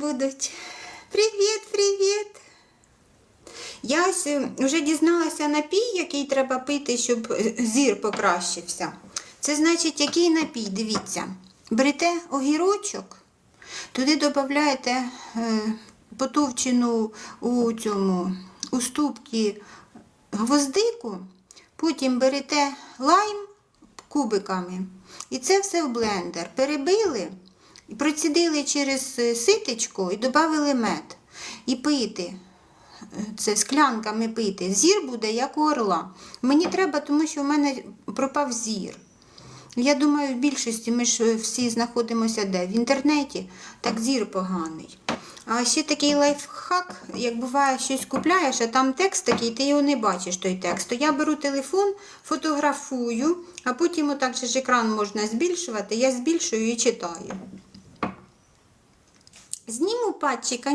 будуть. Привіт, привіт! Я вже дізналася напій, який треба пити, щоб зір покращився. Це значить, який напій, дивіться. Берете огірочок, туди додаєте е, потовчену у цьому у ступці гвоздику, потім берете лайм кубиками. І це все в блендер. Перебили, процідили через е, ситечко і додали мед. І пити. Це склянками пити. Зір буде як у орла. Мені треба, тому що в мене пропав зір. Я думаю, в більшості ми ж е, всі знаходимося де? В інтернеті, так зір поганий. А ще такий лайфхак, як буває, щось купляєш, а там текст такий, ти його не бачиш, той текст. То я беру телефон, фотографую, а потім отак же ж екран можна збільшувати, я збільшую і читаю. Зніму патчика.